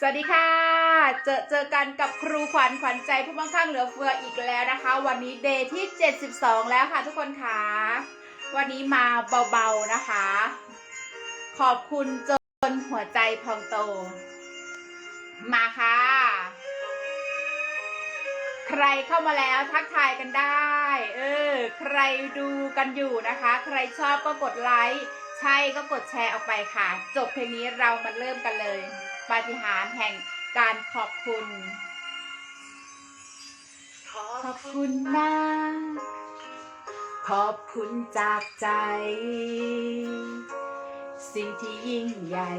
สวัสดีค่ะ เจอเจอกันกับครูขวัญขวัญใจผู้มั่งคั่งเหลือเฟืออีกแล้วนะคะ วันนี้เดย์ที่ 72 แล้วค่ะทุกคนค่ะวันนี้มาเบาๆนะคะ ขอบคุณจนหัวใจพองโต มาค่ะ ใครเข้ามาแล้วทักทายกันได้ เออ ใครดูกันอยู่นะคะ ใครชอบก็กดไลค์ใช่ก็กดแชร์ออกไปค่ะ จบเพลงนี้เรามาเริ่มกันเลย ปาฏิหาริย์แห่งการขอบคุณขอบคุณมากขอบคุณจากใจ สิ่งที่ยิ่งใหญ่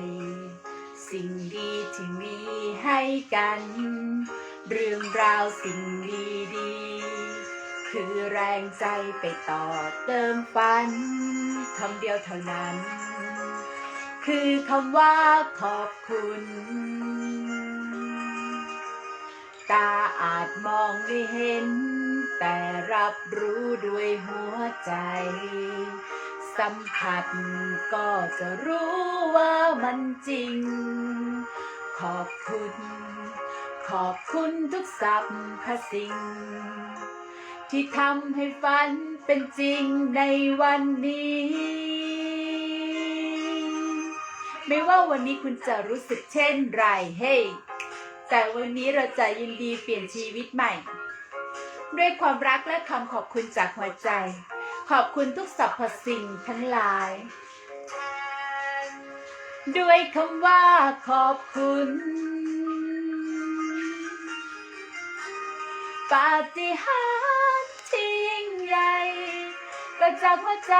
สิ่งดีที่มีให้กัน เรื่องราวสิ่งดีๆคือแรงใจไปต่อเติมฝันคำเดียวเท่านั้น คือคำว่าขอบคุณ ตาอาจมองไม่เห็น แต่รับรู้ด้วยหัวใจ สัมผัสก็จะรู้ว่ามันจริง ขอบคุณ ขอบคุณทุกสรรพสิ่ง ที่ทำให้ฝันเป็นจริงในวันนี้ ไม่ว่าวันนี้คุณจะรู้สึกเช่นไรเฮ้ hey! แต่วันนี้เราจะยินดีเปลี่ยนชีวิตใหม่ ด้วยความรักและคำขอบคุณจากหัวใจ ขอบคุณทุกสรรพสิ่งทั้งหลาย ด้วยคำว่าขอบคุณปาฏิหาริย์ที่ยิ่งใหญ่ก็จากหัวใจ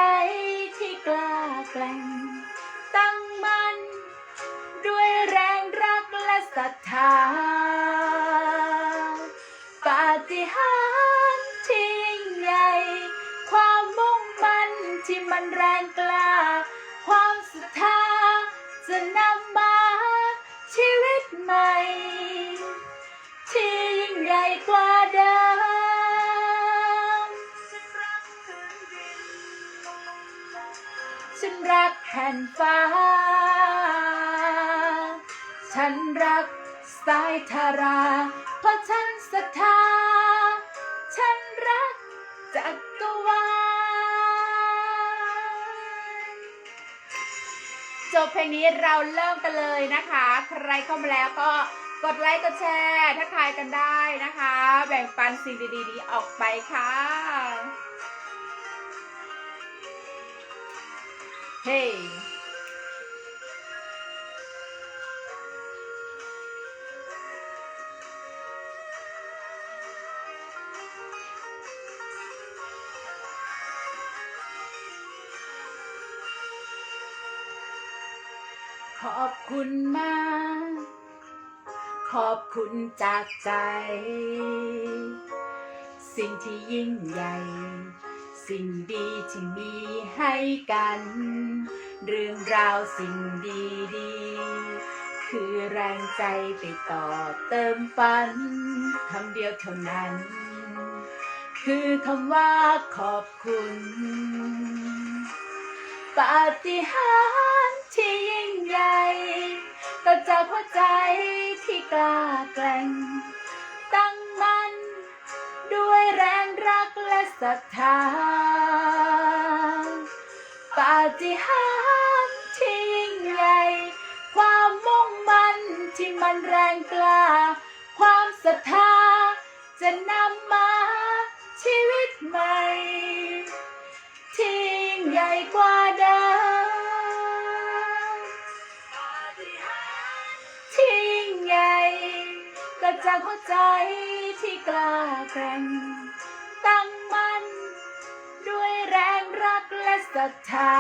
ที่กล้าแกร่งตั้ง ศรัทธา ปาฏิหาริย์ที่ยิ่งใหญ่ ความมุ่งมั่นที่มันแรงกล้า ความศรัทธาจะนำมาชีวิตใหม่ ที่ยิ่งใหญ่กว่าเดิม ฉันรักแผ่นฟ้า ฉันรักสายธารา เพราะฉันศรัทธา ฉันรักจักรวาลจบเพลงนี้เราเริ่มกันเลยนะคะ ใครเข้ามาแล้วก็กดไลค์กดแชร์ทักทายกันได้นะคะ แบ่งปันสิ่งดีๆนี้ออกไปค่ะ เฮ้ข คุณมาก ขอบคุณจากใจ สิ่งที่ยิ่งใหญ่ สิ่งดีที่มีให้กัน เรื่องราวสิ่งดีดีๆคือแรงใจไปต่อเติมฝันคำเดียวเท่านั้น คือคำว่าขอบคุณ ปาฏิหาริย์ ที่ยิ่งใหญ่ก็จากหัวใจที่กล้าแกร่ง ตั้งมั่นด้วยแรงรักและศรัทธา ปาฏิหาริย์ที่ยิ่งใหญ่ ความมุ่งมั่นที่มันแรงกล้า ความศรัทธาจะนำ กร่งตั้งมั่นด้วยแรงรักและศรัทธา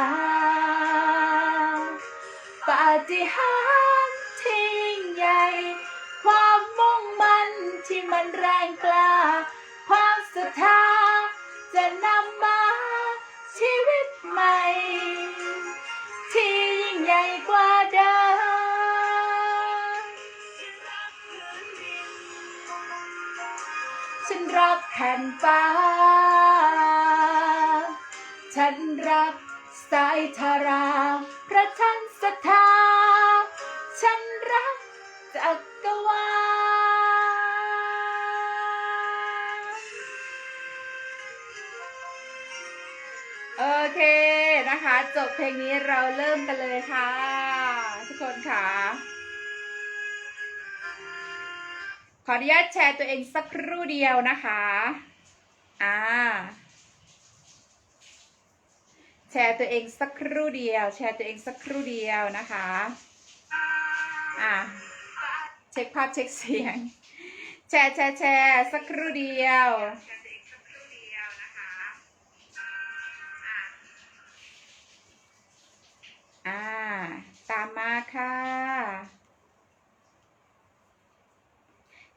ปาฏิหาริย์ที่ยิ่งใหญ่ ความมุ่งมั่นที่มันแรงกล้า ความศรัทธา แผ่นฟ้า ฉันรับสายทารา พระฉันศรัทธา ฉันรักจักรวาลโอเคนะคะ จบเพลงนี้เราเริ่มกันเลยค่ะ ทุกคนค่ะ ออนุญาตแชร์ตัวเองสักครู่เดียวนะคะ อ่า แชร์ตัวเองสักครู่เดียว แชร์ตัวเองสักครู่เดียวนะคะ อ่า เช็คภาพเช็คเสียง แชร์แชร์แชร์สักครู่เดียว อ่า ตามมาค่ะ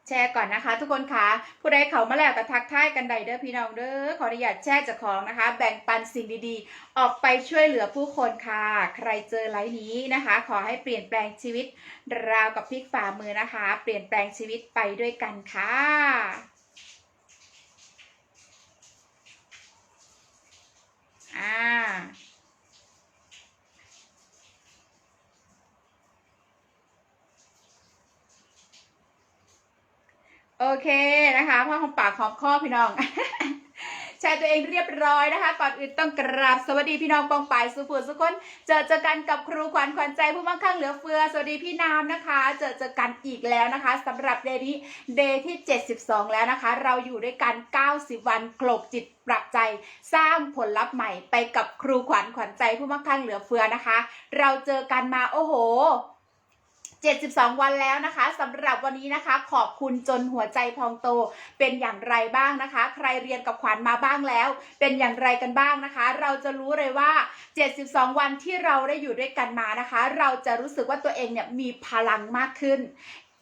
แชร์ก่อนนะคะ ทุกคนคะผู้ใดเขามาแล้วก็ทักทายกันใดเด้อพี่น้องเด้อขออนุญาตแชร์จากของนะคะ แบ่งปันสิ่งดีๆ ออกไปช่วยเหลือผู้คนค่ะ ใครเจอไลฟ์นี้นะคะ ขอให้เปลี่ยนแปลงชีวิต ราวกับพลิกฝ่ามือนะคะ เปลี่ยนแปลงชีวิตไปด้วยกันค่ะอ่า โอเคนะคะพ่อของปากของข้อพี่น้องแชร์ตัวเองเรียบร้อยนะคะ ก่อนอื่นต้องกราบสวัสดีพี่น้องปองปายสุภูสุคนเจอเจอกันกับครูขวัญขวัญใจผู้มั่งคั่งเหลือเฟือ สวัสดีพี่นามนะคะ เจอเจอกันอีกแล้วนะคะสำหรับเดย์นี้เดย์ที่ 72 แล้วนะคะ เราอยู่ด้วยกัน 90 วันกลบจิตปรับใจสร้างผลลัพธ์ใหม่ไปกับครูขวัญขวัญใจผู้มั่งคั่งเหลือเฟือนะคะ เราเจอกันมาโอ้โห 72 วันแล้วนะคะสำหรับวันนี้นะคะ ขอบคุณจนหัวใจพองโต เป็นอย่างไรบ้างนะคะ ใครเรียนกับขวัญมาบ้างแล้ว เป็นอย่างไรกันบ้างนะคะ เราจะรู้เลยว่า 72 วันที่เราได้อยู่ด้วยกันมานะคะ เราจะรู้สึกว่าตัวเองเนี่ยมีพลังมากขึ้น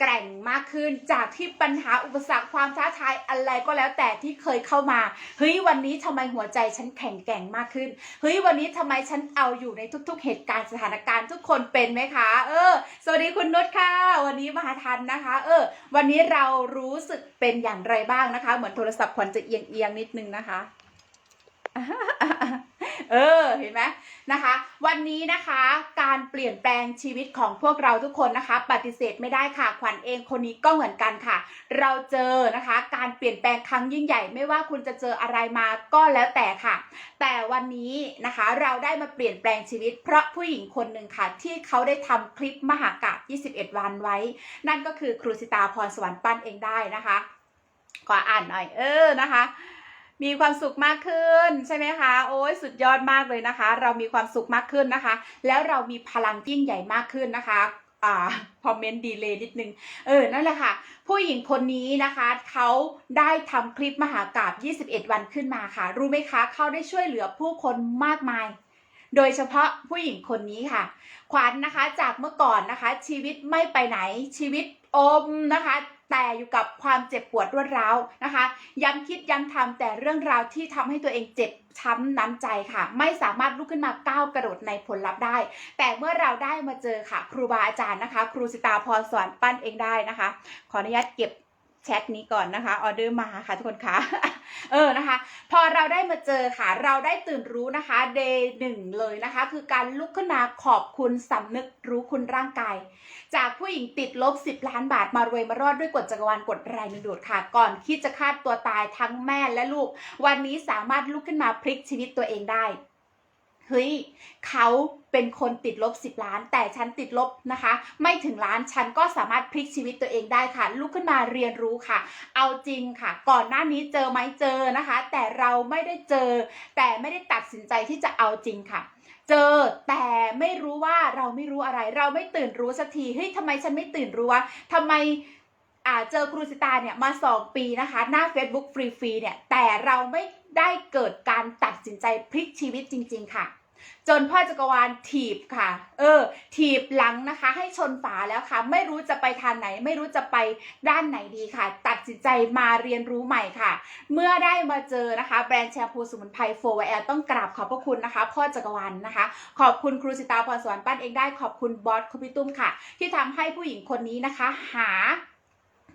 แกร่งมากขึ้นจากที่ปัญหาอุปสรรคความท้าทายอะไรก็แล้วแต่ที่เคยเข้ามาเฮ้ยวันนี้ทำไมหัวใจฉันแข็งแกร่งมากขึ้นเฮ้ยวันนี้ทำไมฉันเอาอยู่ในทุก ๆ เหตุการณ์สถานการณ์ทุกคนเป็นไหมคะ เออ สวัสดีคุณนุชค่ะ วันนี้มาทันนะคะ เออ วันนี้เรารู้สึกเป็นอย่างไรบ้างนะคะ เหมือนโทรศัพท์ขวัญจะเอียงเอียงๆนิดนึงนะคะ เออเห็นไหม นะคะ วันนี้นะคะการเปลี่ยนแปลงชีวิตของพวกเราทุกคนนะคะ ปฏิเสธไม่ได้ค่ะขวัญเองคนนี้ก็เหมือนกันค่ะ เราเจอนะคะ การเปลี่ยนแปลงครั้งยิ่งใหญ่ ไม่ว่าคุณจะเจออะไรมาก็แล้วแต่ค่ะ แต่วันนี้นะคะเราได้มาเปลี่ยนแปลงชีวิต เพราะผู้หญิงคนหนึ่งค่ะ ที่เขาได้ทำคลิปมหากาบ21 วันไว้ นั่นก็คือครูสิตาพรสวรรค์ปั้นเองได้นะคะขออ่านหน่อยเออนะคะ มีความสุขมากขึ้นใช่ไหมคะ โอ้ยสุดยอดมากเลยนะคะ เรามีความสุขมากขึ้นนะคะ แล้วเรามีพลังยิ่งใหญ่มากขึ้นนะคะอ่าคอมเมนต์ดีเลยนิดนึง เออ นั่นแหละค่ะ ผู้หญิงคนนี้นะคะ เขาได้ทำคลิปมหากราบ 21 วันขึ้นมาค่ะ รู้ไหมคะ เขาได้ช่วยเหลือผู้คนมากมาย โดยเฉพาะผู้หญิงคนนี้ค่ะ ขวัญนะคะ จากเมื่อก่อนนะคะ ชีวิตไม่ไปไหน ชีวิตอมนะคะ แต่อยู่กับความเจ็บปวดรวดร้าวนะคะ ย้ำคิดย้ำทำแต่เรื่องราวที่ทำให้ตัวเองเจ็บช้ำน้ำใจค่ะ ไม่สามารถลุกขึ้นมาก้าวกระโดดในผลลัพธ์ได้ แต่เมื่อเราได้มาเจอค่ะ ครูบาอาจารย์นะคะ ครูสิตาพรสอนปั้นเองได้นะคะ ขออนุญาตเก็บแชทนี้ก่อนนะคะออเดอร์มาค่ะทุกคนคะเออนะคะ พอเราได้มาเจอค่ะ เราได้ตื่นรู้นะคะเดย์หนึ่งเลยนะคะ คือการลุกขึ้นมาขอบคุณสำนึกรู้คุณร่างกาย จากผู้หญิงติดลบ 10 ล้านบาทมารวยมารอดด้วยกฎจักรวาลกฎแรงดึงดูดค่ะ ก่อนคิดจะฆ่าตัวตายทั้งแม่และลูก วันนี้สามารถลุกขึ้นมาพลิกชีวิตตัวเองได้เฮ้ยเขาเป็นคนติดลบ 10 ล้าน แต่ฉันติดลบนะคะ ไม่ถึงล้านฉันก็สามารถพลิกชีวิตตัวเองได้ค่ะ ลุกขึ้นมาเรียนรู้ค่ะ เอาจริงค่ะ ก่อนหน้านี้เจอไหมเจอนะคะ แต่เราไม่ได้เจอ แต่ไม่ได้ตัดสินใจที่จะเอาจริงค่ะ เจอแต่ไม่รู้ว่าเราไม่รู้อะไร เราไม่ตื่นรู้สักทีเฮ้ยทำไมฉันไม่ตื่นรู้วะทำไมอ่าเจอครูสิตาเนี่ยมาสองปีนะคะ หน้า Facebook ฟรีๆเนี่ยแต่เราไม่ได้เกิดการตัดสินใจพลิกชีวิตจริง ๆ ค่ะ จนพ่อจักรวาลถีบค่ะ เออ ถีบหลังนะคะ ให้ชนฝาแล้วค่ะ ไม่รู้จะไปทางไหน ไม่รู้จะไปด้านไหนดีค่ะ ตัดสินใจมาเรียนรู้ใหม่ค่ะ เมื่อได้มาเจอนะคะ แบรนด์แชมพูสมุนไพรโฟร์แอลต้องกราบขอบพระคุณนะคะ พ่อจักรวาลนะคะ ขอบคุณครูสิตาพรสวรรค์ปั้นเองได้ขอบคุณบอสคุพิตุ้มค่ะ ที่ทำให้ผู้หญิงคนนี้นะคะ หา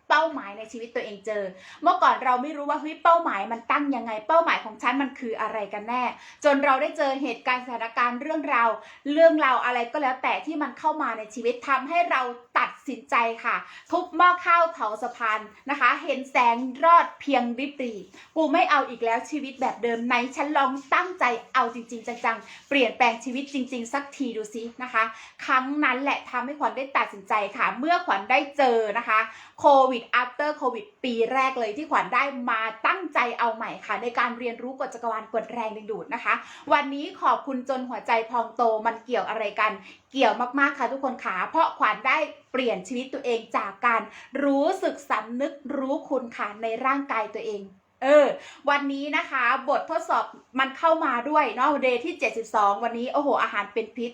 เป้าหมายในชีวิตตัวเองเจอ เมื่อก่อนเราไม่รู้ว่าเฮ้ยเป้าหมายมันตั้งยังไง เป้าหมายของฉันมันคืออะไรกันแน่ จนเราได้เจอเหตุการณ์สถานการณ์เรื่องราวเรื่องราวอะไรก็แล้วแต่ที่มันเข้ามาในชีวิตทำให้เราตัดสินใจค่ะ ทุบหม้อข้าวเผาสะพานนะคะ เห็นแสงรอดเพียงริบหรีกูไม่เอาอีกแล้วชีวิตแบบเดิมไหนฉันลองตั้งใจเอาจริง ๆ จังๆ เปลี่ยนแปลงชีวิตจริง ๆ สักทีดูซินะคะ ครั้งนั้นแหละทำให้ขวัญได้ตัดสินใจค่ะ เมื่อขวัญได้เจอนะคะโควิด after โควิดปีแรกเลยที่ขวัญได้มาตั้งใจเอาใหม่ค่ะ ในการเรียนรู้กฎจักรวาลกฎแรงดึงดูดนะคะ วันนี้ขอบคุณจนหัวใจพองโตมันเกี่ยวอะไรกัน เกี่ยวมากๆค่ะทุกคนขาเพราะขวัญได้เปลี่ยนชีวิตตัวเองจากการรู้สึกสำนึกรู้คุณค่ะในร่างกายตัวเองเออ วันนี้นะคะบททดสอบมันเข้ามาด้วยเนาะเดย์ที่ 72 วันนี้ โอ้โห อาหารเป็นพิษ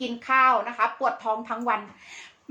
กินข้าวนะคะ ปวดท้องทั้งวัน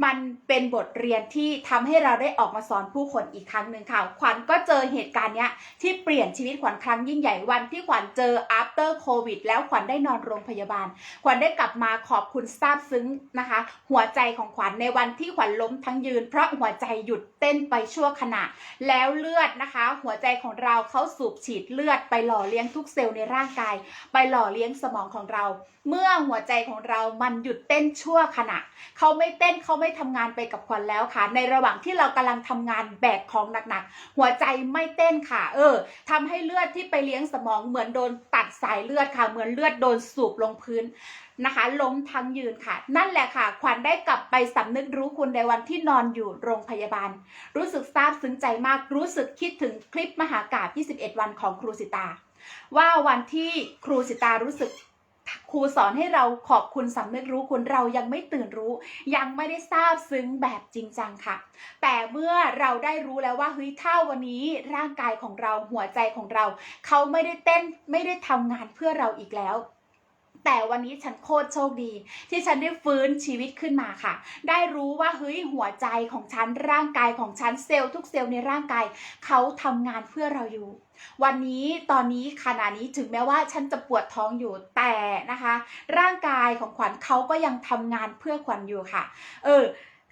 มันเป็นบทเรียนที่ทำให้เราได้ออกมาสอนผู้คนอีกครั้งหนึ่งค่ะ ขวัญก็เจอเหตุการณ์เนี้ยที่เปลี่ยนชีวิตขวัญครั้งยิ่งใหญ่วันที่ขวัญเจอ after covid แล้วขวัญได้นอนโรงพยาบาล ขวัญได้กลับมาขอบคุณซาบซึ้งนะคะ หัวใจของขวัญในวันที่ขวัญล้มทั้งยืน เพราะหัวใจหยุดเต้นไปชั่วขณะ แล้วเลือดนะคะ หัวใจของเราเขาสูบฉีดเลือดไปหล่อเลี้ยงทุกเซลล์ในร่างกาย ไปหล่อเลี้ยงสมองของเรา เมื่อหัวใจของเรามันหยุดเต้นชั่วขณะเขาไม่เต้นเขาไม่ทำงานไปกับขวัญแล้วค่ะ ในระหว่างที่เรากำลังทำงานแบกของหนักๆ หัวใจไม่เต้นค่ะ เออทำให้เลือดที่ไปเลี้ยงสมองเหมือนโดนตัดสายเลือดค่ะ เหมือนเลือดโดนสูบลงพื้นนะคะล้มทั้งยืนค่ะ นั่นแหละค่ะ ขวัญได้กลับไปสำนึกรู้คุณในวันที่นอนอยู่โรงพยาบาล รู้สึกซาบซึ้งใจมากรู้สึกคิดถึงคลิปมหากาบ21 วันของครูสิตา ว่าวันที่ครูสิตารู้สึก ครูสอนให้เราขอบคุณสำนึกรู้คุณเรายังไม่ตื่นรู้ ยังไม่ได้ทราบซึ้งแบบจริงจังค่ะ แต่เมื่อเราได้รู้แล้วว่าเฮ้ยถ้าวันนี้ร่างกายของเราหัวใจของเรา เขาไม่ได้เต้นไม่ได้ทำงานเพื่อเราอีกแล้ว แต่วันนี้ฉันโคตรโชคดี ที่ฉันได้ฟื้นชีวิตขึ้นมาค่ะ ได้รู้ว่าเฮ้ยหัวใจของฉันร่างกายของฉันเซลล์ทุกเซลล์ในร่างกายเขาทำงานเพื่อเราอยู่ วันนี้ตอนนี้ขณะนี้ถึงแม้ว่าฉันจะปวดท้องอยู่แต่นะคะ ร่างกายของขวัญเขาก็ยังทำงานเพื่อขวัญอยู่ค่ะ เออ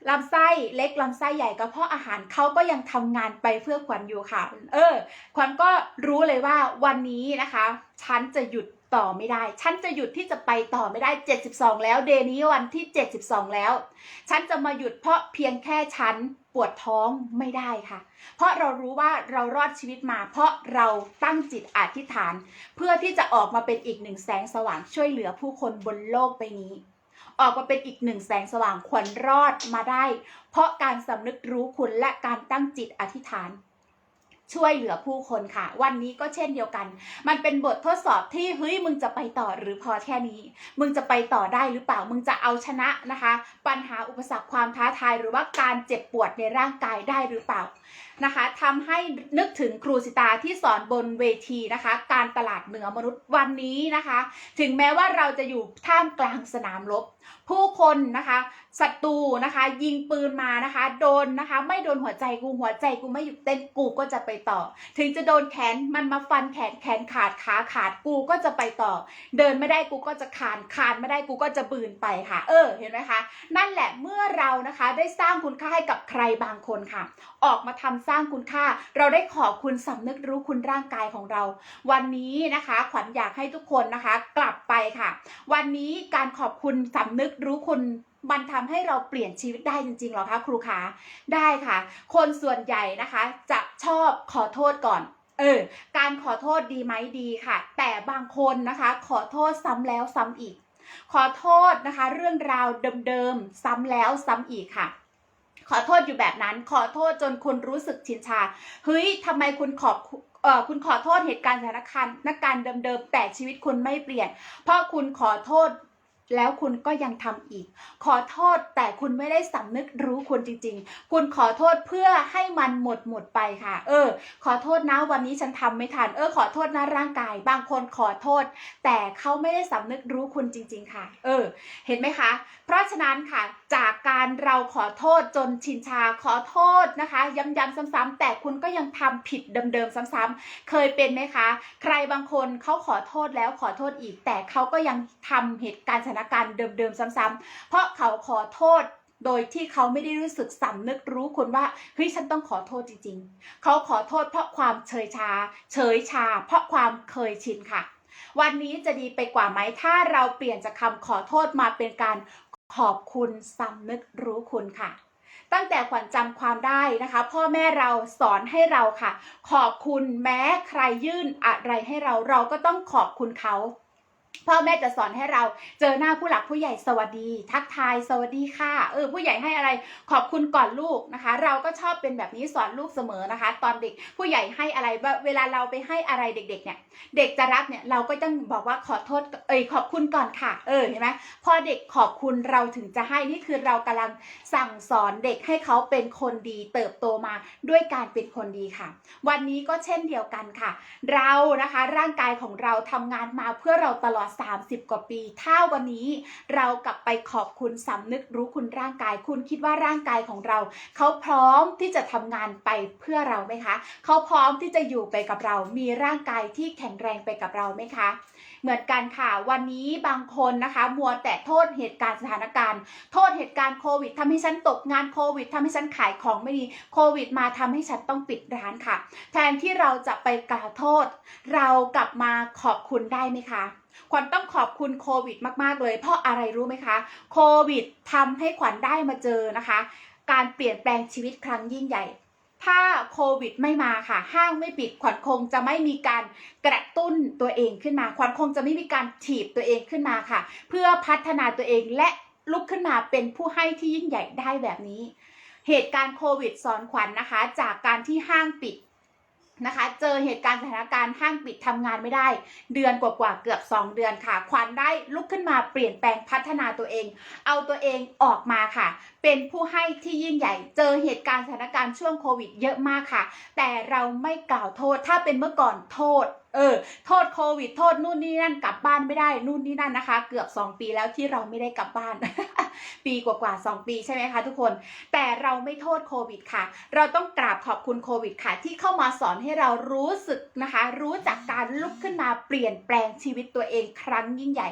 ลำไส้เล็กลำไส้ใหญ่กระเพาะอาหารเขาก็ยังทำงานไปเพื่อขวัญอยู่ค่ะ เออ ขวัญก็รู้เลยว่าวันนี้นะคะ ฉันจะหยุด ต่อไม่ได้ ฉันจะหยุดที่จะไปต่อไม่ได้ 72 แล้ว เดนี้วันที่ 72 แล้ว ฉันจะมาหยุดเพราะเพียงแค่ฉันปวดท้องไม่ได้ค่ะ เพราะเรารู้ว่าเรารอดชีวิตมา เพราะเราตั้งจิตอธิษฐาน เพื่อที่จะออกมาเป็นอีกหนึ่งแสงสว่างช่วยเหลือผู้คนบนโลกใบนี้ ออกมาเป็นอีกหนึ่งแสงสว่างขวัญรอดมาได้ เพราะการสำนึกรู้คุณและการตั้งจิตอธิษฐาน ช่วยเหลือผู้คนค่ะ วันนี้ก็เช่นเดียวกัน มันเป็นบททดสอบที่เฮ้ยมึงจะไปต่อหรือพอแค่นี้ มึงจะไปต่อได้หรือเปล่ามึงจะเอาชนะนะคะ ปัญหาอุปสรรคความท้าทายหรือว่าการเจ็บปวดในร่างกายได้หรือเปล่านะคะทำให้นึกถึงครูสิตาที่สอนบนเวทีนะคะ การตลาดเหนือมนุษย์วันนี้นะคะ ถึงแม้ว่าเราจะอยู่ท่ามกลางสนามรบผู้คนนะคะศัตรูนะคะ ยิงปืนมานะคะ โดนนะคะ ไม่โดนหัวใจกูหัวใจกูไม่หยุดเต้นกูก็จะไปต่อ ถึงจะโดนแขนมันมาฟันแขนแขนขาดขาขาดกูก็จะไปต่อ เดินไม่ได้กูก็จะคานคานไม่ได้กูก็จะบืนไปค่ะ เออเห็นไหมคะ นั่นแหละเมื่อเรานะคะได้สร้างคุณค่าให้กับใครบางคนค่ะ ออกมาทำสร้างคุณค่า เราได้ขอบคุณสำนึกรู้คุณร่างกายของเรา วันนี้นะคะ ขวัญอยากให้ทุกคนนะคะ กลับไปค่ะ วันนี้การขอบคุณสำนึกรู้คุณมันทำให้เราเปลี่ยนชีวิตได้จริงๆหรอคะครูคะได้ค่ะ คนส่วนใหญ่นะคะ จะชอบขอโทษก่อนเออการขอโทษดีไหมดีค่ะ แต่บางคนนะคะ ขอโทษซ้ำแล้วซ้ำอีก ขอโทษนะคะ เรื่องราวเดิมๆซ้ำแล้วซ้ำอีกค่ะ ขอโทษอยู่แบบนั้น ขอโทษจนคุณรู้สึกชินชาเฮ้ยทำไมคุณขอบเออคุณขอโทษเหตุการณ์สถานการณ์นักการเดิมๆแต่ชีวิตคุณไม่เปลี่ยน เพราะคุณขอโทษ แล้วคุณก็ยังทำอีก ขอโทษแต่คุณไม่ได้สำนึกรู้คุณจริง ๆ คุณขอโทษเพื่อให้มันหมดหมดไปค่ะ เออ ขอโทษนะวันนี้ฉันทำไม่ทัน เออ ขอโทษนะร่างกาย บางคนขอโทษ แต่เขาไม่ได้สำนึกรู้คุณจริง ๆ ค่ะ เออ เห็นไหมคะ เพราะฉะนั้นค่ะ จากการเราขอโทษจนชินชา ขอโทษนะคะ ย้ำๆซ้ำๆแต่คุณก็ยังทำผิดเดิมๆซ้ำๆเคยเป็นไหมคะ ใครบางคนเขาขอโทษแล้วขอโทษอีก แต่เขาก็ยังทำเหตุการณ์สถานการณ์เดิมๆซ้ำๆเพราะเขาขอโทษโดยที่เขาไม่ได้รู้สึกสำนึกรู้คุณว่าเฮ้ยฉันต้องขอโทษจริง ๆ เขาขอโทษเพราะความเฉยชา เฉยชา เพราะความเคยชินค่ะ วันนี้จะดีไปกว่าไหมถ้าเราเปลี่ยนจากคำขอโทษมาเป็นการขอบคุณสำนึกรู้คุณค่ะ ตั้งแต่ขวัญจำความได้นะคะ พ่อแม่เราสอนให้เราค่ะ ขอบคุณแม้ใครยื่นอะไรให้เราเราก็ต้องขอบคุณเขา พ่อแม่จะสอนให้เราเจอหน้าผู้หลักผู้ใหญ่สวัสดี ทักทายสวัสดีค่ะเออผู้ใหญ่ให้อะไรขอบคุณก่อนลูกนะคะ เราก็ชอบเป็นแบบนี้สอนลูกเสมอนะคะ ตอนเด็กผู้ใหญ่ให้อะไรเวลาเราไปให้อะไรเด็กๆเนี่ยเด็กจะรับเนี่ยเราก็ต้องบอกว่าขอโทษเอ้ยขอบคุณก่อนค่ะเออเห็นไหมพอเด็กขอบคุณเราถึงจะให้นี่คือเรากำลังสั่งสอนเด็กให้เขาเป็นคนดี เติบโตมาด้วยการเป็นคนดีค่ะ วันนี้ก็เช่นเดียวกันค่ะ เรานะคะร่างกายของเราทำงานมาเพื่อเราตลอด30 กว่าปี ถ้าวันนี้เรากลับไปขอบคุณสำนึกรู้คุณร่างกาย คุณคิดว่าร่างกายของเรา เขาพร้อมที่จะทำงานไปเพื่อเราไหมคะ เขาพร้อมที่จะอยู่ไปกับเรา มีร่างกายที่แข็งแรงไปกับเราไหมคะ เหมือนกันค่ะ วันนี้บางคนนะคะมัวแต่โทษเหตุการณ์สถานการณ์ โทษเหตุการณ์โควิดทำให้ฉันตกงานโควิดทำให้ฉันขายของไม่ดีโควิด มาทำให้ฉันต้องปิดร้านค่ะ แทนที่เราจะไปกล่าวโทษ เรากลับมาขอบคุณได้ไหมคะ ขวัญต้องขอบคุณโควิดมาก ๆ เลย เพราะอะไรรู้ไหมคะ โควิดทำให้ขวัญได้มาเจอนะคะ การเปลี่ยนแปลงชีวิตครั้งยิ่งใหญ่ ถ้าโควิดไม่มาค่ะ ห้างไม่ปิด ขวัญคงจะไม่มีการกระตุ้นตัวเองขึ้นมา ขวัญคงจะไม่มีการถีบตัวเองขึ้นมาค่ะ เพื่อพัฒนาตัวเองและลุกขึ้นมาเป็นผู้ให้ที่ยิ่งใหญ่ได้แบบนี้ เหตุการณ์โควิดสอนขวัญนะคะ จากการที่ห้างปิด นะคะ เจอเหตุการณ์สถานการณ์ห้างปิดทำงานไม่ได้ เดือนกว่าๆเกือบ 2 เดือนค่ะ ขวัญได้ลุกขึ้นมาเปลี่ยนแปลงพัฒนาตัวเอง เอาตัวเองออกมาค่ะ เป็นผู้ให้ที่ยิ่งใหญ่ เจอเหตุการณ์สถานการณ์ช่วงโควิดเยอะมากค่ะ แต่เราไม่กล่าวโทษ ถ้าเป็นเมื่อก่อนโทษ เออ โทษโควิด โทษนู่นนี่นั่นกลับบ้านไม่ได้ นู่นนี่นั่นนะคะ เกือบ 2 ปีแล้วที่เราไม่ได้กลับบ้าน ปีกว่าๆ2ปีใช่ไหมคะทุกคน แต่เราไม่โทษโควิดค่ะ เราต้องกราบขอบคุณโควิดค่ะ ที่เข้ามาสอนให้เรารู้สึกนะคะ รู้จักการลุกขึ้นมาเปลี่ยนแปลงชีวิตตัวเองครั้งยิ่งใหญ่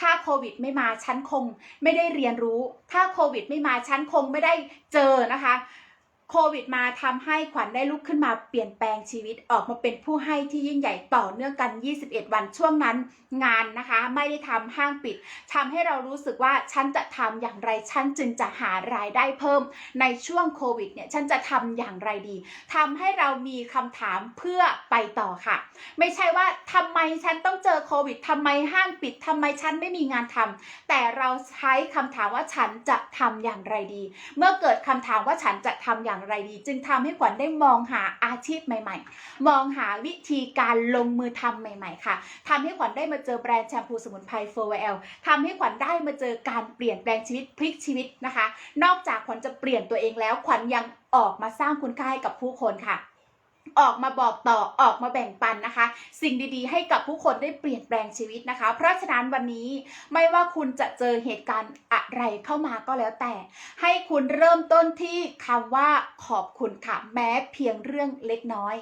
ถ้าโควิดไม่มาฉันคงไม่ได้เรียนรู้ ถ้าโควิดไม่มาฉันคงไม่ได้เจอนะคะ โควิดมาทำให้ขวัญได้ลุกขึ้นมาเปลี่ยนแปลงชีวิตออกมาเป็นผู้ให้ที่ยิ่งใหญ่ต่อเนื่องกัน 21 วันช่วงนั้นงานนะคะ ไม่ได้ทำห้างปิดทำให้เรารู้สึกว่าฉันจะทำอย่างไรฉันจึงจะหารายได้เพิ่ม ในช่วงโควิดเนี่ยฉันจะทำอย่างไรดีทำให้เรามีคำถามเพื่อไปต่อค่ะ ไม่ใช่ว่าทำไมฉันต้องเจอโควิดทำไมห้างปิดทำไมฉันไม่มีงานทำแต่เราใช้คำถามว่าฉันจะทำอย่างไรดี เมื่อเกิดคำถามว่าฉันจะทำอย่างไรดี จึงทำให้ขวัญได้มองหาอาชีพใหม่ ๆ มองหาวิธีการลงมือทำใหม่ ๆ ค่ะทำให้ขวัญได้มาเจอแบรนด์แชมพูสมุนไพร4 l ทำให้ขวัญได้มาเจอการเปลี่ยนแปลงชีวิตพลิกชีวิตนะคะ นอกจากขวัญจะเปลี่ยนตัวเองแล้วขวัญยังออกมาสร้างคุณค่าให้กับผู้คนค่ะ ออกมาบอกต่อออกมาแบ่งปันนะคะ สิ่งดีๆ ให้กับผู้คนได้เปลี่ยนแปลงชีวิตนะคะ เพราะฉะนั้นวันนี้ไม่ว่าคุณจะเจอเหตุการณ์อะไรเข้ามาก็แล้วแต่ ให้คุณเริ่มต้นที่คำว่าขอบคุณค่ะ แม้เพียงเรื่องเล็กน้อย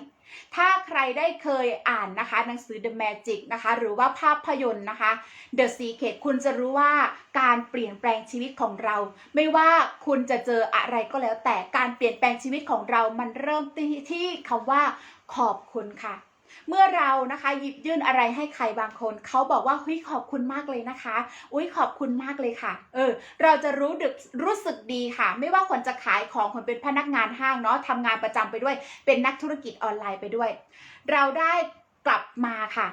ถ้าใครได้เคยอ่านนะคะ หนังสือ The Magic นะคะ หรือว่าภาพยนตร์นะคะ The Secret คุณจะรู้ว่าการเปลี่ยนแปลงชีวิตของเรา ไม่ว่าคุณจะเจออะไรก็แล้ว แต่การเปลี่ยนแปลงชีวิตของเรามันเริ่มที่ที่คำว่าขอบคุณค่ะ เมื่อเรานะคะหยิบยื่นอะไรให้ใครบางคน เขาบอกว่าเฮ้ยขอบคุณมากเลยนะคะ อุ้ยขอบคุณมากเลยค่ะ เออ เราจะรู้ดึกรู้สึกดีค่ะ ไม่ว่าคนจะขายของคนเป็นพนักงานห้างเนาะทำงานประจำไปด้วย เป็นนักธุรกิจออนไลน์ไปด้วย เราได้กลับมาค่ะ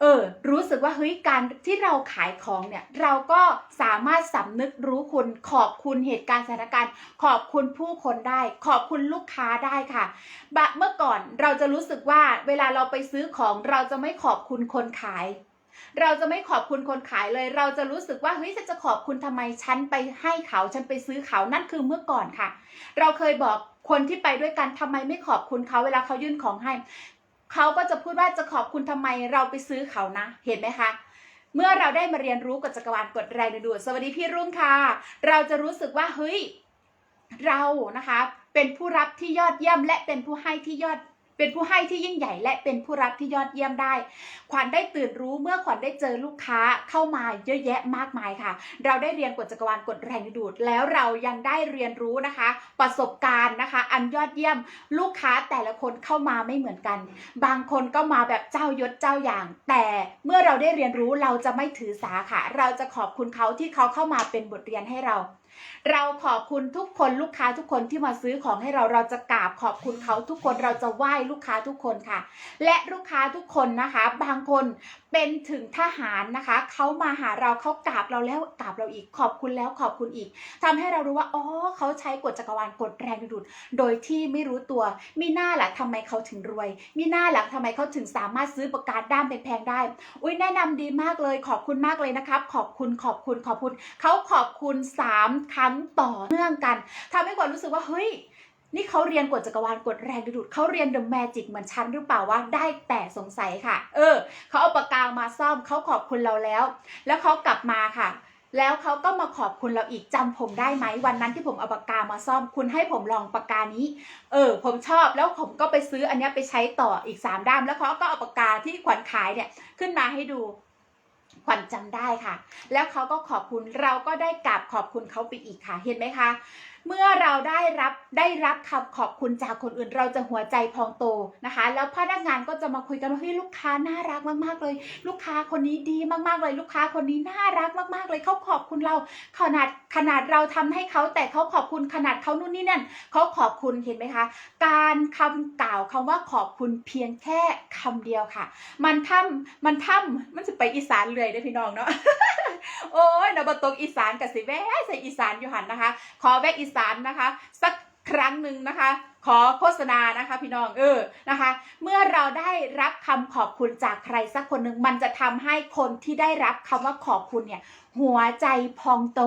เออรู้สึกว่าเฮ้ยการที่เราขายของเนี่ย เราก็สามารถสำนึกรู้คุณขอบคุณเหตุการณ์สถานการณ์ ขอบคุณผู้คนได้ ขอบคุณลูกค้าได้ค่ะบะเมื่อก่อนเราจะรู้สึกว่าเวลาเราไปซื้อของเราจะไม่ขอบคุณคนขาย เราจะไม่ขอบคุณคนขายเลย เราจะรู้สึกว่าเฮ้ยฉันจะขอบคุณทำไมฉันไปให้เขาฉันไปซื้อเขานั่นคือเมื่อก่อนค่ะ เราเคยบอกคนที่ไปด้วยกันทำไมไม่ขอบคุณเขาเวลาเขายื่นของให้ เขาก็จะพูดว่าจะขอบคุณทำไมเราไปซื้อเขานะ เห็นไหมคะ เมื่อเราได้มาเรียนรู้กับจักรวาลกดแรงดึงดูดสวัสดีพี่รุ่งค่ะ เราจะรู้สึกว่าเฮ้ยเรานะคะ เป็นผู้รับที่ยอดเยี่ยมและเป็นผู้ให้ที่ยอด เป็นผู้ให้ที่ยิ่งใหญ่และเป็นผู้รับที่ยอดเยี่ยมได้ ขวัญได้ตื่นรู้เมื่อขวัญได้เจอลูกค้าเข้ามาเยอะแยะมากมายค่ะ เราได้เรียนกฎจักรวาลกฎแรงดูด แล้วเรายังได้เรียนรู้นะคะ ประสบการณ์นะคะ อันยอดเยี่ยมลูกค้าแต่ละคนเข้ามาไม่เหมือนกัน บางคนก็มาแบบเจ้ายศเจ้าอย่าง แต่เมื่อเราได้เรียนรู้เราจะไม่ถือสาค่ะ เราจะขอบคุณเขาที่เขาเข้ามาเป็นบทเรียนให้เรา เราขอบคุณทุกคนลูกค้าทุกคนที่มาซื้อของให้เราเราจะกราบขอบคุณเขาทุกคนเราจะไหว้ลูกค้าทุกคนค่ะ และลูกค้าทุกคนนะคะ บางคนเป็นถึงทหารนะคะเขามาหาเราเขากราบเราแล้วกราบเราอีก ขอบคุณแล้วขอบคุณอีกทำให้เรารู้ว่าอ๋อเขาใช้กฎจักรวาลกฎแรงดูดโดยที่ไม่รู้ตัว มีหน้าหละทำไมเขาถึงรวย มีหน้าหละทำไมเขาถึงสามารถซื้อประกาศด้ามแพงๆได้ อุ้ยแนะนำดีมากเลย ขอบคุณมากเลยนะครับ ขอบคุณขอบคุณขอบคุณเขาขอบคุณสามครั้งต่อเนื่องกันทำให้กวางรู้สึกว่าเฮ้ยนี่เขาเรียนกฎจักรวาลกฎแรงดึงดูดเขาเรียน The Magic เหมือนฉันหรือเปล่าว่าได้แต่สงสัยค่ะ เออเขาเอาปากกามาซ่อมเขาขอบคุณเราแล้ว แล้วเขากลับมาค่ะแล้วเขาก็มาขอบคุณเราอีกจำผมได้ไหมวันนั้นที่ผมเอาปากกามาซ่อม คุณให้ผมลองปากกานี้ เออ ผมชอบแล้วผมก็ไปซื้ออันนี้ไปใช้ต่ออีก 3 ด้าม แล้วเขาก็เอาปากกาที่ขวัญขายเนี่ยขึ้นมาให้ดู ขวัญจำได้ค่ะ แล้วเขาก็ขอบคุณเราก็ได้กราบขอบคุณเขาไปอีกค่ะ เห็นไหมคะ เมื่อเราได้รับได้รับคำขอบคุณจากคนอื่น เราจะหัวใจพองโตนะคะ แล้วพนักงานก็จะมาคุยกันว่าเฮ้ยลูกค้าน่ารักมากๆเลย ลูกค้าคนนี้ดีมากๆเลย ลูกค้าคนนี้น่ารักมากๆเลยเขาขอบคุณเรา ขนาดขนาดเราทำให้เขาแต่เขาขอบคุณขนาดเขานู่นนี่นั่นเขาขอบคุณเห็นไหมคะ การคำกล่าวคำว่าขอบคุณเพียงแค่คำเดียวค่ะ มันทำมันทำมันจะไปอีสานเลยได้พี่น้องเนาะโอ้ยนบตกอีสานกับสิแว่ใส่อีสานอยู่หันนะคะ ขอแวะอีสานนะคะ สักครั้งหนึ่งนะคะ ขอโฆษณานะคะ พี่น้องเออนะคะ เมื่อเราได้รับคำขอบคุณจากใครสักคนหนึ่งมันจะทำให้คนที่ได้รับคำว่าขอบคุณเนี่ย หัวใจพองโต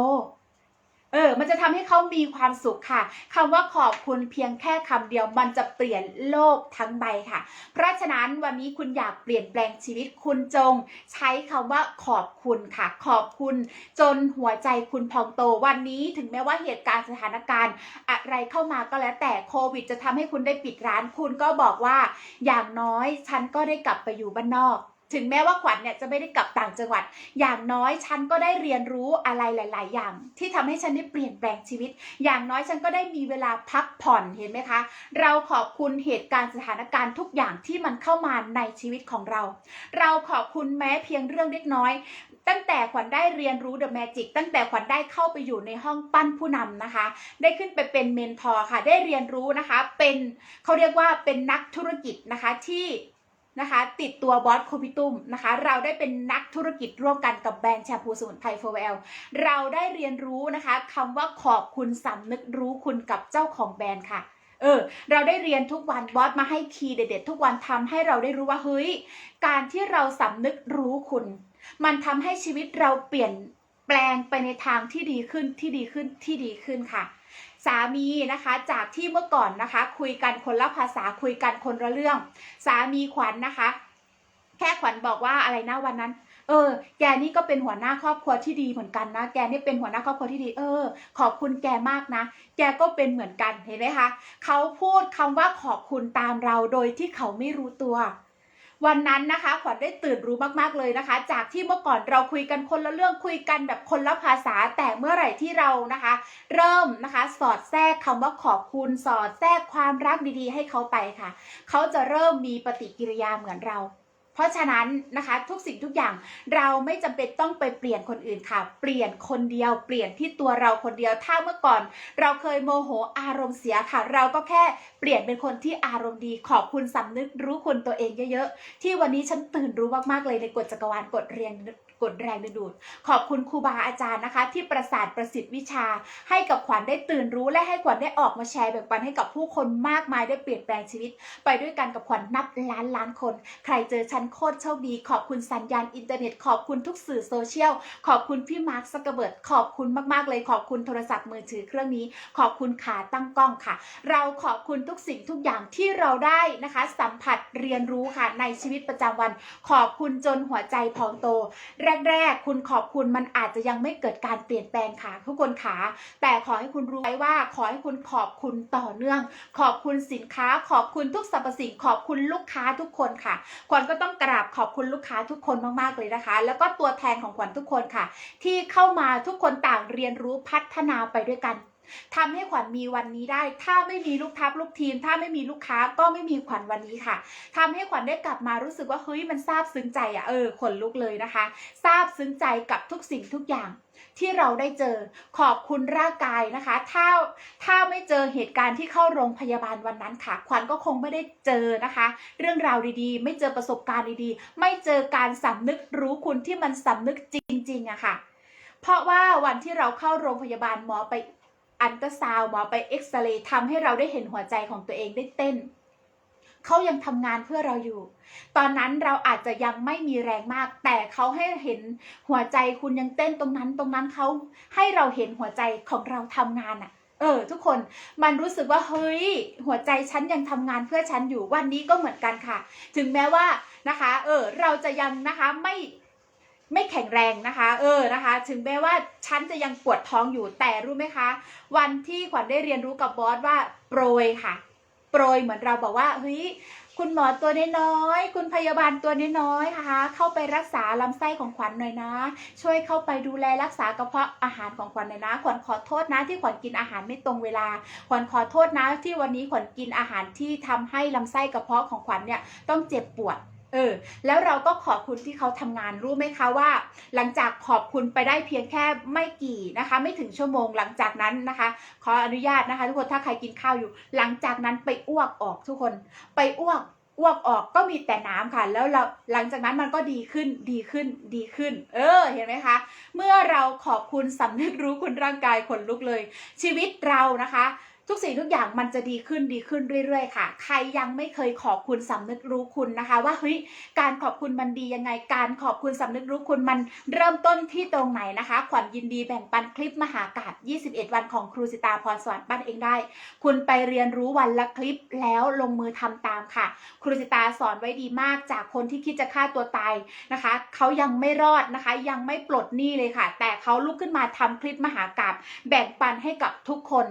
เออ มันจะทำให้เขามีความสุขค่ะคำว่าขอบคุณเพียงแค่คำเดียวมันจะเปลี่ยนโลกทั้งใบค่ะ เพราะฉะนั้นวันนี้คุณอยากเปลี่ยนแปลงชีวิตคุณจง ใช้คำว่าขอบคุณค่ะ ขอบคุณ จนหัวใจคุณพองโตวันนี้ถึงแม้ว่าเหตุการณ์สถานการณ์ อะไรเข้ามาก็แล้วแต่โควิด จะทำให้คุณได้ปิดร้าน คุณก็บอกว่า อย่างน้อยฉันก็ได้กลับไปอยู่บ้านนอก ถึงแม้ว่าขวัญเนี่ยจะไม่ได้กลับต่างจังหวัด อย่างน้อยฉันก็ได้เรียนรู้อะไรหลาย ๆ อย่าง ที่ทำให้ฉันได้เปลี่ยนแปลงชีวิต อย่างน้อยฉันก็ได้มีเวลาพักผ่อนเห็นไหมคะ เราขอบคุณเหตุการณ์สถานการณ์ทุกอย่างที่มันเข้ามาในชีวิตของเรา เราขอบคุณแม้เพียงเรื่องเล็กน้อย ตั้งแต่ขวัญได้เรียนรู้ The Magic ตั้งแต่ขวัญได้เข้าไปอยู่ในห้องปั้นผู้นำนะคะ ได้ขึ้นไปเป็นเมนทอร์ค่ะ ได้เรียนรู้นะคะ เป็นเขาเรียกว่าเป็นนักธุรกิจนะคะที่ นะคะ ติดตัวบอสโคพิตุมนะคะ เราได้เป็นนักธุรกิจร่วมกันกับแบรนด์แชมพูสมุนไพรโฟเวลเราได้เรียนรู้นะคะคำว่าขอบคุณสำนึกรู้คุณกับเจ้าของแบรนด์ค่ะเออเราได้เรียนทุกวันบอสมาให้คีย์เด็ดๆทุกวันทำให้เราได้รู้ว่าเฮ้ย การที่เราสำนึกรู้คุณ มันทำให้ชีวิตเราเปลี่ยนแปลงไปในทางที่ดีขึ้นที่ดีขึ้นที่ดีขึ้นค่ะ สามีนะคะจากที่เมื่อก่อนนะคะ คุยกันคนละภาษาคุยกันคนละเรื่อง สามีขวัญนะคะ แค่ขวัญบอกว่าอะไรนะวันนั้นเออ แกนี่ก็เป็นหัวหน้าครอบครัวที่ดีเหมือนกันนะ แกนี่เป็นหัวหน้าครอบครัวที่ดี เออ ขอบคุณแกมากนะ แกก็เป็นเหมือนกัน เห็นไหมคะ เขาพูดคำว่าขอบคุณตามเราโดยที่เขาไม่รู้ตัว วันนั้นนะคะขวัญได้ตื่นรู้มากๆเลยนะคะ จากที่เมื่อก่อนเราคุยกันคนละเรื่องคุยกันแบบคนละภาษาแต่เมื่อไหร่ที่เรานะคะ เริ่มนะคะสอดแทรกคำว่าขอบคุณสอดแทรกความรักดีๆ ให้เขาไปค่ะ เขาจะเริ่มมีปฏิกิริยาเหมือนเรา เพราะฉะนั้นนะคะทุกสิ่งทุกอย่างเราไม่จำเป็นต้องไปเปลี่ยนคนอื่นค่ะ เปลี่ยนคนเดียวเปลี่ยนที่ตัวเราคนเดียวถ้าเมื่อก่อน เราเคยโมโหอารมณ์เสียค่ะ เราก็แค่เปลี่ยนเป็นคนที่อารมณ์ดีขอบคุณสำนึกรู้คุณตัวเองเยอะๆ ที่วันนี้ฉันตื่นรู้มากๆเลยในกฎจักรวาลกฎเรียนกฎแรงดึงดูด ขอบคุณครูบาอาจารย์นะคะ ที่ประสานประสิทธิ์วิชา ให้กับขวัญได้ตื่นรู้และให้ขวัญได้ออกมาแชร์แบ่งปันให้กับผู้คนมากมายได้เปลี่ยนแปลงชีวิต ไปด้วยกันกับขวัญนับล้านล้านคน ใครเจอฉันโคตรโชคดี ขอบคุณสัญญาณอินเทอร์เน็ต ขอบคุณทุกสื่อโซเชียล ขอบคุณพี่มาร์คซักเกร์เบิร์ดขอบคุณมากๆเลย ขอบคุณโทรศัพท์มือถือเครื่องนี้ ขอบคุณขาตั้งกล้องค่ะ เราขอบคุณทุกสิ่งทุกอย่างที่เราได้นะคะ สัมผัสเรียนรู้ค่ะในชีวิตประจำวัน ขอบคุณจนหัวใจพองโตแรแรก ๆ คุณขอบคุณมันอาจจะยังไม่เกิดการเปลี่ยนแปลงค่ะทุกคนขาแต่ขอให้คุณรู้ไว้ว่าขอให้คุณขอบคุณต่อเนื่อง ขอบคุณสินค้า ขอบคุณทุกสรรพสิ่ง ขอบคุณลูกค้าทุกคนค่ะขวัญก็ต้องกราบขอบคุณลูกค้าทุกคนมากๆเลยนะคะ แล้วก็ตัวแทนของขวัญทุกคนค่ะ ที่เข้ามาทุกคนต่างเรียนรู้พัฒนาไปด้วยกัน ทำให้ขวัญมีวันนี้ได้ ถ้าไม่มีลูกทัพลูกทีม ถ้าไม่มีลูกค้าก็ไม่มีขวัญวันนี้ค่ะทำให้ขวัญได้กลับมารู้สึกว่าเฮ้ยมันซาบซึ้งใจอะเออขนลุกเลยนะคะซาบซึ้งใจกับทุกสิ่งทุกอย่างที่เราได้เจอขอบคุณร่างกายนะคะ ถ้าถ้าไม่เจอเหตุการณ์ที่เข้าโรงพยาบาลวันนั้นค่ะ ขวัญก็คงไม่ได้เจอนะคะ เรื่องราวดีๆ ไม่เจอประสบการณ์ดีๆ ไม่เจอการสำนึกรู้คุณที่มันสำนึกจริงๆอะค่ะ เพราะว่าวันที่เราเข้าโรงพยาบาลหมอไป อันตราซาวหมอไปเอ็กซเรย์ทำให้เราได้เห็นหัวใจของตัวเองได้เต้นเขายังทำงานเพื่อเราอยู่ ตอนนั้นเราอาจจะยังไม่มีแรงมาก แต่เขาให้เห็นหัวใจคุณยังเต้นตรงนั้น ตรงนั้นเขาให้เราเห็นหัวใจของเราทำงานอะเออ ทุกคนมันรู้สึกว่าเฮ้ย หัวใจฉันยังทำงานเพื่อฉันอยู่วันนี้ก็เหมือนกันค่ะ ถึงแม้ว่านะคะ เออ เราจะยังนะคะไม่ ไม่แข็งแรงนะคะ เออนะคะ ถึงแม้ว่าฉันจะยังปวดท้องอยู่แต่รู้ไหมคะ วันที่ขวัญได้เรียนรู้กับบอสว่าโปรยค่ะ โปรยเหมือนเราบอกว่าเฮ้ยคุณหมอตัวน้อยๆ คุณพยาบาลตัวน้อยๆค่ะเข้าไปรักษาลำไส้ของขวัญหน่อยนะ ช่วยเข้าไปดูแลรักษากระเพาะอาหารของขวัญหน่อยนะ ขวัญขอโทษนะที่ขวัญกินอาหารไม่ตรงเวลา ขวัญขอโทษนะที่วันนี้ขวัญกินอาหารที่ทำให้ลำไส้กระเพาะของขวัญเนี่ยต้องเจ็บปวด เออแล้วเราก็ขอบคุณที่เขาทำงานรู้ไหมคะว่า หลังจากขอบคุณไปได้เพียงแค่ไม่กี่นะคะ ไม่ถึงชั่วโมงหลังจากนั้นนะคะ ขออนุญาตนะคะ ทุกคนถ้าใครกินข้าวอยู่ หลังจากนั้นไปอ้วกออกทุกคน ไปอ้วกอ้วกออกก็มีแต่น้ำค่ะ แล้วเราหลังจากนั้นมันก็ดีขึ้นดีขึ้นดีขึ้น เออเห็นไหมคะ เมื่อเราขอบคุณสำนึกรู้คุณร่างกายขนลุกเลย ชีวิตเรานะคะ ทุกสิ่งทุกอย่างมันจะดีขึ้นดีขึ้นเรื่อยๆค่ะ ใครยังไม่เคยขอบคุณสำนึกรู้คุณนะคะ ว่าเฮ้ยการขอบคุณมันดียังไง การขอบคุณสำนึกรู้คุณมันเริ่มต้นที่ตรงไหนนะคะขวัญยินดีแบ่งปันคลิปมหากาบ21 วันของครูสิตาพรสวรรค์ปั้นเองได้ คุณไปเรียนรู้วันละคลิปแล้วลงมือทำตามค่ะ ครูสิตาสอนไว้ดีมากจากคนที่คิดจะฆ่าตัวตายนะคะเขายังไม่รอดนะคะ ยังไม่ปลดหนี้เลยค่ะ แต่เขาลุกขึ้นมาทำคลิปมหากาบแบ่งปันให้กับทุกคน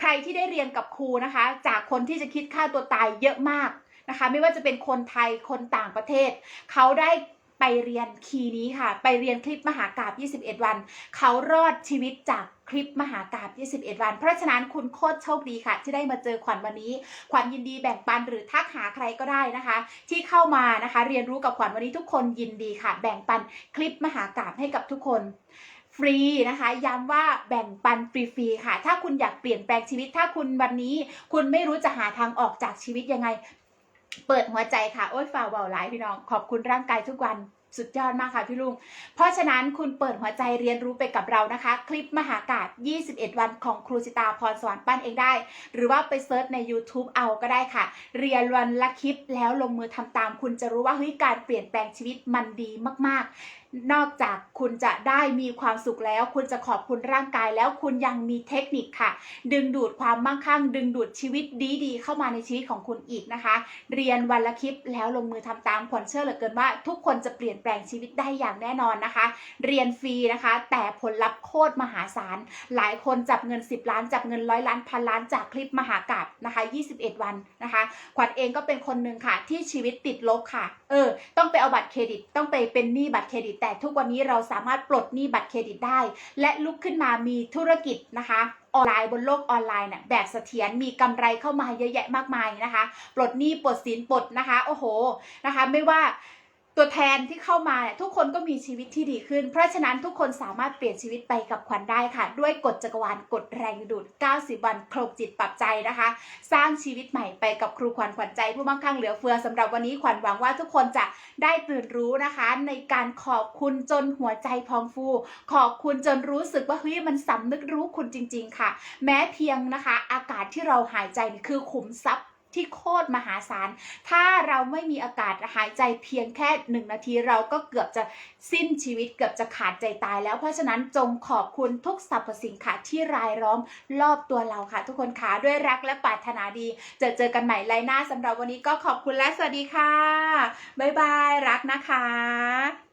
ใครที่ได้เรียนกับครูนะคะ จากคนที่จะคิดฆ่าตัวตายเยอะมากนะคะ ไม่ว่าจะเป็นคนไทยคนต่างประเทศ เขาได้ไปเรียนคีย์นี้ค่ะ ไปเรียนคลิปมหากาบ 21 วัน เขารอดชีวิตจากคลิปมหากาบ 21 วัน เพราะฉะนั้นคุณโคตรโชคดีค่ะ ที่ได้มาเจอขวัญวันนี้ ขวัญยินดีแบ่งปันหรือทักหาใครก็ได้นะคะ ที่เข้ามานะคะ เรียนรู้กับขวัญวันนี้ทุกคนยินดีค่ะ แบ่งปันคลิปมหากาบให้กับทุกคน ฟรีนะคะ ย้ำว่าแบ่งปันฟรีๆค่ะ ถ้าคุณอยากเปลี่ยนแปลงชีวิต ถ้าคุณวันนี้ คุณไม่รู้จะหาทางออกจากชีวิตยังไง เปิดหัวใจค่ะ โอ๊ยฝ่าเบาหลายพี่น้อง ขอบคุณร่างกายทุกวันสุดยอดมากค่ะพี่ลุง เพราะฉะนั้นคุณเปิดหัวใจเรียนรู้ไปกับเรานะคะ คลิปมหากาศ 21 วันของครูสิตาพรสวรรค์ปั้นเองได้ หรือว่าไปเซิร์ชใน YouTube เอาก็ได้ค่ะ เรียนวันละคลิปแล้วลงมือทำตาม คุณจะรู้ว่าเฮ้ยการเปลี่ยนแปลงชีวิตมันดีมากๆ นอกจากคุณจะได้มีความสุขแล้ว คุณจะขอบคุณร่างกายแล้วคุณยังมีเทคนิคค่ะ ดึงดูดความมั่งคั่ง ดึงดูดชีวิตดีๆ เข้ามาในชีวิตของคุณอีกนะคะ เรียนวันละคลิปแล้วลงมือทำตามขวัญเชื่อเหลือเกินว่า ทุกคนจะเปลี่ยนแปลงชีวิตได้อย่างแน่นอนนะคะ เรียนฟรีนะคะ แต่ผลลัพธ์โคตรมหาศาล หลายคนจับเงิน 10 ล้าน จับเงินร้อยล้านพันล้านจากคลิปมหากาบนะคะ 21 วันนะคะขวัญเองก็เป็นคนหนึ่งค่ะ ที่ชีวิตติดลบค่ะ เออ ต้องไปเอาบัตรเครดิตต้องไปเป็นหนี้บัตรเครดิตแต่ทุกวันนี้เราสามารถปลดหนี้บัตรเครดิตได้ และลุกขึ้นมามีธุรกิจนะคะออนไลน์บนโลกออนไลน์เนี่ยแบบเสถียรมีกำไรเข้ามาเยอะแยะมากมายนะคะ ปลดหนี้ปลดสินปลดนะคะ โอ้โหนะคะ ไม่ว่า ตัวแทนที่เข้ามาเนี่ยทุกคนก็มีชีวิตที่ดีขึ้น เพราะฉะนั้นทุกคนสามารถเปลี่ยนชีวิตไปกับขวัญได้ค่ะ ด้วยกฎจักรวาลกฎแรงดูด 90 วันโครกจิตปรับใจนะคะ สร้างชีวิตใหม่ไปกับครูขวัญขวัญใจ ผู้มั่งคั่งเหลือเฟือสำหรับวันนี้ขวัญหวังว่าทุกคนจะได้ตื่นรู้นะคะ ในการขอบคุณจนหัวใจพองฟู ขอบคุณจนรู้สึกว่าเฮ้ยมันสำนึกรู้คุณจริง ๆ ค่ะ แม้เพียงนะคะ อากาศที่เราหายใจนี่คือขุมทรัพย์ ที่โคตรมหาศาล ถ้าเราไม่มีอากาศหายใจเพียงแค่หนึ่งนาทีเราก็เกือบจะสิ้นชีวิตเกือบจะขาดใจตายแล้ว เพราะฉะนั้นจงขอบคุณทุกสรรพสิ่งค่ะที่รายล้อมรอบตัวเราค่ะ ทุกคนค่ะด้วยรักและปรารถนาดีจอเจอกันใหม่ไลน์หน้าสำหรับวันนี้ก็ขอบคุณและสวัสดีค่ะ บ๊ายบาย รักนะคะ